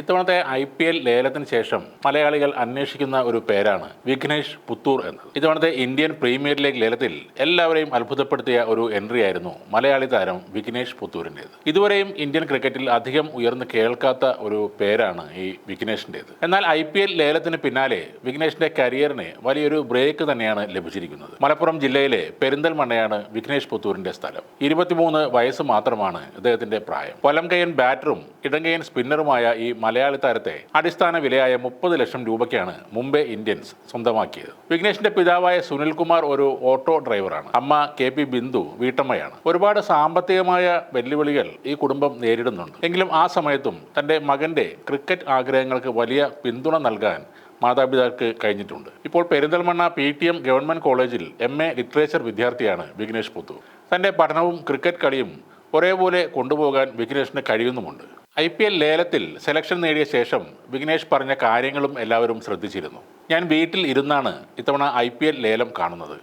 ഇത്തവണത്തെ I P L ലേലത്തിന് ശേഷം മലയാളികൾ അന്വേഷിക്കുന്ന ഒരു പേരാണ് വിഘ്നേഷ് പുത്തൂർ എന്നത്. ഇത്തവണത്തെ ഇന്ത്യൻ പ്രീമിയർ ലീഗ് ലേലത്തിൽ എല്ലാവരെയും അത്ഭുതപ്പെടുത്തിയ ഒരു എൻട്രി ആയിരുന്നു മലയാളി താരം വിഘ്നേഷ് പുത്തൂരിന്റേത്. ഇതുവരെയും ഇന്ത്യൻ ക്രിക്കറ്റിൽ അധികം ഉയർന്നു കേൾക്കാത്ത ഒരു പേരാണ് ഈ വിഘ്നേഷിന്റേത്. എന്നാൽ ഐ പി എൽ ലേലത്തിന് പിന്നാലെ വിഘ്നേഷിന്റെ കരിയറിന് വലിയൊരു ബ്രേക്ക് തന്നെയാണ് ലഭിച്ചിരിക്കുന്നത്. മലപ്പുറം ജില്ലയിലെ പെരിന്തൽമണ്ണയാണ് വിഘ്നേഷ് പുത്തൂരിന്റെ സ്ഥലം. ഇരുപത്തിമൂന്ന് വയസ്സ് മാത്രമാണ് ഇദ്ദേഹത്തിന്റെ പ്രായം. വലംകൈയൻ ബാറ്ററും ഇടങ്കൈയൻ സ്പിന്നറുമായ ഈ മലയാളി താരത്തെ അടിസ്ഥാന വിലയായ മുപ്പത് ലക്ഷം രൂപയ്ക്കാണ് മുംബൈ ഇന്ത്യൻസ് സ്വന്തമാക്കിയത്. വിഘ്നേഷിന്റെ പിതാവായ സുനിൽകുമാർ ഒരു ഓട്ടോ ഡ്രൈവറാണ്. അമ്മ കെ പി ബിന്ദു വീട്ടമ്മയാണ്. ഒരുപാട് സാമ്പത്തികമായ വെല്ലുവിളികൾ ഈ കുടുംബം നേരിടുന്നുണ്ട്. എങ്കിലും ആ സമയത്തും തന്റെ മകന്റെ ക്രിക്കറ്റ് ആഗ്രഹങ്ങൾക്ക് വലിയ പിന്തുണ നൽകാൻ മാതാപിതാക്കൾക്ക് കഴിഞ്ഞിട്ടുണ്ട്. ഇപ്പോൾ Perinthalmanna P T M government കോളേജിൽ എം എ ലിറ്ററേച്ചർ വിദ്യാർത്ഥിയാണ് വിഘ്നേഷ് പുത്തു. തന്റെ പഠനവും ക്രിക്കറ്റ് കളിയും ഒരേപോലെ കൊണ്ടുപോകാൻ വിഘ്നേഷിന് കഴിയുന്നുമുണ്ട്. ഐ പി എൽ ലേലത്തിൽ സെലക്ഷൻ നേടിയ ശേഷം വിഘ്നേഷ് പറഞ്ഞ കാര്യങ്ങളും എല്ലാവരും ശ്രദ്ധിച്ചിരുന്നു. ഞാൻ വീട്ടിൽ ഇരുന്നാണ് ഇത്തവണ ഐ പി എൽ ലേലം കാണുന്നത്.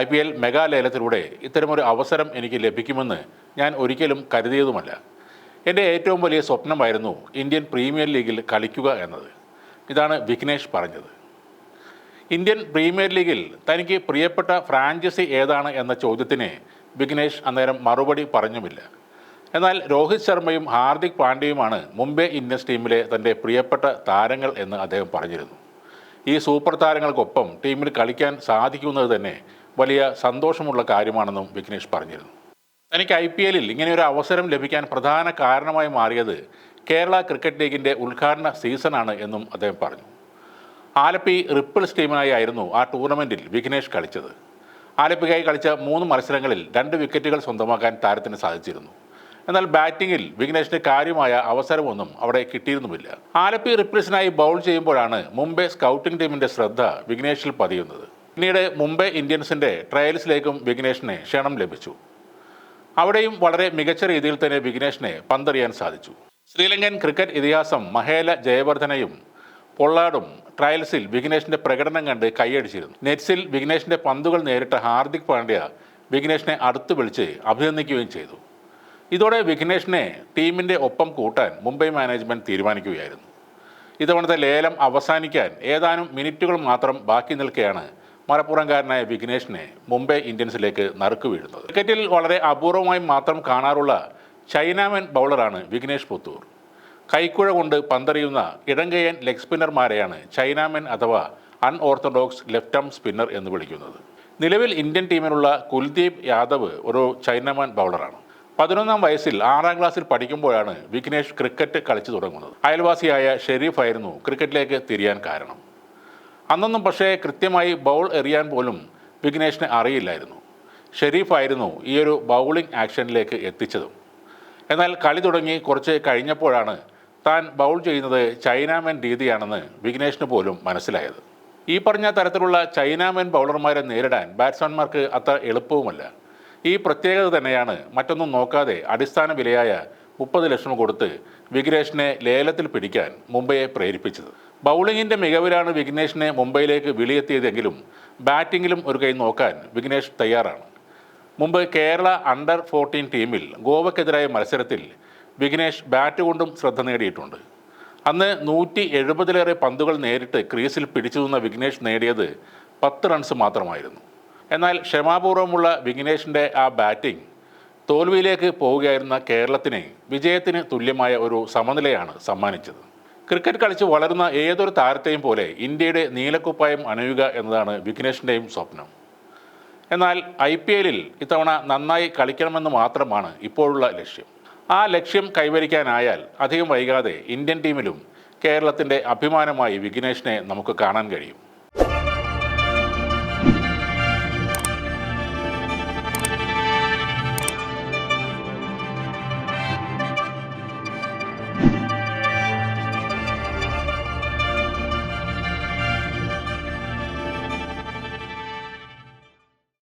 ഐ പി എൽ മെഗാ ലേലത്തിലൂടെ ഇത്തരമൊരു അവസരം എനിക്ക് ലഭിക്കുമെന്ന് ഞാൻ ഒരിക്കലും കരുതിയതുമല്ല. എന്റെ ഏറ്റവും വലിയ സ്വപ്നമായിരുന്നു ഇന്ത്യൻ പ്രീമിയർ ലീഗിൽ കളിക്കുക എന്നത്. ഇതാണ് വിഘ്നേഷ് പറഞ്ഞത്. ഇന്ത്യൻ പ്രീമിയർ ലീഗിൽ തനിക്ക് പ്രിയപ്പെട്ട ഫ്രാഞ്ചൈസി ഏതാണ് എന്ന ചോദ്യത്തിന് വിഘ്നേഷ് അന്നേരം മറുപടി പറഞ്ഞുമില്ല. എന്നാൽ രോഹിത് ശർമ്മയും ഹാർദിക് പാണ്ഡ്യയുമാണ് മുംബൈ ഇന്ത്യൻസ് ടീമിലെ തന്റെ പ്രിയപ്പെട്ട താരങ്ങൾ എന്ന് അദ്ദേഹം പറഞ്ഞിരുന്നു. ഈ സൂപ്പർ താരങ്ങൾക്കൊപ്പം ടീമിൽ കളിക്കാൻ സാധിക്കുന്നത് തന്നെ വലിയ സന്തോഷമുള്ള കാര്യമാണെന്നും വിഘ്നേഷ് പറഞ്ഞിരുന്നു. തനിക്ക് ഐ പി എല്ലിൽ ഇങ്ങനെയൊരു അവസരം ലഭിക്കാൻ പ്രധാന കാരണമായി മാറിയത് കേരള ക്രിക്കറ്റ് ലീഗിന്റെ ഉദ്ഘാടന സീസണാണ് എന്നും അദ്ദേഹം പറഞ്ഞു. ആലപ്പി റിപ്പിൾസ് ടീമിനായി ആയിരുന്നു ആ ടൂർണമെന്റിൽ വിഘ്നേഷ് കളിച്ചത്. ആലപ്പിക്കായി കളിച്ച മൂന്ന് മത്സരങ്ങളിൽ രണ്ട് വിക്കറ്റുകൾ സ്വന്തമാക്കാൻ താരത്തിന് സാധിച്ചിരുന്നു. എന്നാൽ ബാറ്റിങ്ങിൽ വിഘ്നേഷിന് കാര്യമായ അവസരമൊന്നും അവിടെ കിട്ടിയിരുന്നുമില്ല. ആലപ്പി റിപ്ലേസിനായി ബൗൾ ചെയ്യുമ്പോഴാണ് മുംബൈ സ്കൗട്ടിംഗ് ടീമിന്റെ ശ്രദ്ധ വിഘ്നേഷിൽ പതിയുന്നത്. പിന്നീട് മുംബൈ ഇന്ത്യൻസിന്റെ ട്രയൽസിലേക്കും വിഘ്നേഷിന് ക്ഷണം ലഭിച്ചു. അവിടെയും വളരെ മികച്ച രീതിയിൽ തന്നെ വിഘ്നേഷിനെ പന്തറിയാൻ സാധിച്ചു. ശ്രീലങ്കൻ ക്രിക്കറ്റ് ഇതിഹാസം മഹേല ജയവർദ്ധനയും പൊള്ളാടും ട്രയൽസിൽ വിഘ്നേഷിന്റെ പ്രകടനം കണ്ട് കൈയടിച്ചിരുന്നു. നെറ്റ്സിൽ വിഘ്നേഷിന്റെ പന്തുകൾ നേരിട്ട ഹാർദിക് പാണ്ഡ്യ വിഘ്നേഷിനെ അടുത്തു വിളിച്ച് അഭിനന്ദിക്കുകയും ചെയ്തു. ഇതോടെ വിഘ്നേഷിനെ ടീമിന്റെ ഒപ്പം കൂട്ടാൻ മുംബൈ മാനേജ്മെന്റ് തീരുമാനിക്കുകയായിരുന്നു. ഇത്തവണത്തെ ലേലം അവസാനിക്കാൻ ഏതാനും മിനിറ്റുകൾ മാത്രം ബാക്കി നിൽക്കെയാണ് മലപ്പുറംകാരനായ വിഘ്നേഷിനെ മുംബൈ ഇന്ത്യൻസിലേക്ക് നറുക്ക് വീഴുന്നത്. ക്രിക്കറ്റിൽ വളരെ അപൂർവമായി മാത്രം കാണാറുള്ള ചൈനാമൻ ബൗളറാണ് വിഘ്നേഷ് പുത്തൂർ. കൈക്കുഴ കൊണ്ട് പന്തറിയുന്ന ഇടങ്കയൻ ലെഗ് സ്പിന്നർമാരെയാണ് ചൈനാമൻ അഥവാ അൺഓർത്തഡോക്സ് ലെഫ്റ്റ് ആം സ്പിന്നർ എന്ന് വിളിക്കുന്നത്. നിലവിൽ ഇന്ത്യൻ ടീമിലുള്ള കുൽദീപ് യാദവ് ഒരു ചൈനാമൻ ബൗളറാണ്. പതിനൊന്നാം വയസ്സിൽ ആറാം ക്ലാസ്സിൽ പഠിക്കുമ്പോഴാണ് വിഘ്നേഷ് ക്രിക്കറ്റ് കളിച്ചു തുടങ്ങുന്നത്. അയൽവാസിയായ ഷെരീഫ് ആയിരുന്നു ക്രിക്കറ്റിലേക്ക് തിരിയാൻ കാരണം. അന്നൊന്നും പക്ഷേ കൃത്യമായി ബൗൾ എറിയാൻ പോലും വിഘ്നേഷിന് അറിയില്ലായിരുന്നു. ഷെരീഫായിരുന്നു ഈ ഒരു ബൗളിംഗ് ആക്ഷനിലേക്ക് എത്തിച്ചതും. എന്നാൽ കളി തുടങ്ങി കുറച്ച് കഴിഞ്ഞപ്പോഴാണ് താൻ ബൗൾ ചെയ്യുന്നത് ചൈനാമൻ രീതിയാണെന്ന് വിഘ്നേഷിന് പോലും മനസ്സിലായത്. ഈ പറഞ്ഞ തരത്തിലുള്ള ചൈനാമൻ ബൗളർമാരെ നേരിടാൻ ബാറ്റ്സ്മാൻമാർക്ക് അത്ര എളുപ്പവുമല്ല. ഈ പ്രത്യേകത തന്നെയാണ് മറ്റൊന്നും നോക്കാതെ അടിസ്ഥാന വിലയായ മുപ്പത് ലക്ഷം കൊടുത്ത് വിഘ്നേഷിനെ ലേലത്തിൽ പിടിക്കാൻ മുംബൈയെ പ്രേരിപ്പിച്ചത്. ബൗളിങ്ങിന്റെ മികവിലാണ് വിഘ്നേഷിനെ മുംബൈയിലേക്ക് വിളിയെത്തിയതെങ്കിലും ബാറ്റിങ്ങിലും ഒരു കൈ നോക്കാൻ വിഘ്നേഷ് തയ്യാറാണ്. മുമ്പ് കേരള അണ്ടർ ഫോർട്ടീൻ ടീമിൽ ഗോവക്കെതിരായ മത്സരത്തിൽ വിഘ്നേഷ് ബാറ്റ് കൊണ്ടും ശ്രദ്ധ നേടിയിട്ടുണ്ട്. അന്ന് നൂറ്റി എഴുപതിലേറെ പന്തുകൾ നേരിട്ട് ക്രീസിൽ പിടിച്ചു നിന്ന വിഘ്നേഷ് നേടിയത് പത്ത് റൺസ് മാത്രമായിരുന്നു. എന്നാൽ ക്ഷമാപൂർവമുള്ള വിഘ്നേഷിന്റെ ആ ബാറ്റിംഗ് തോൽവിയിലേക്ക് പോവുകയായിരുന്ന കേരളത്തിന് വിജയത്തിന് തുല്യമായ ഒരു സമനിലയാണ് സമ്മാനിച്ചത്. ക്രിക്കറ്റ് കളിച്ച് വളരുന്ന ഏതൊരു താരത്തെയും പോലെ ഇന്ത്യയുടെ നീലക്കുപ്പായം അണിയുക എന്നതാണ് വിഘ്നേഷിന്റെയും സ്വപ്നം. എന്നാൽ ഐ പി എല്ലിൽ ഇത്തവണ നന്നായി കളിക്കണമെന്ന് മാത്രമാണ് ഇപ്പോഴുള്ള ലക്ഷ്യം. ആ ലക്ഷ്യം കൈവരിക്കാനായാൽ അധികം വൈകാതെ ഇന്ത്യൻ ടീമിലും കേരളത്തിന്റെ അഭിമാനമായി വിഘ്നേഷിനെ നമുക്ക് കാണാൻ കഴിയും.